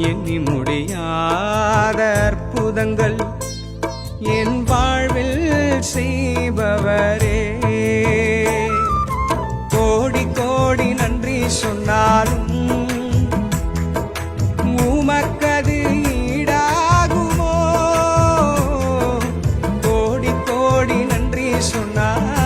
எண்ணி முடியாத அற்புதங்கள் என் வாழ்வில் செய்பவரே. கோடி கோடி நன்றி சொன்னாலும் உமக்கது ஈடாகுமோ? கோடி கோடி நன்றி சொன்னார்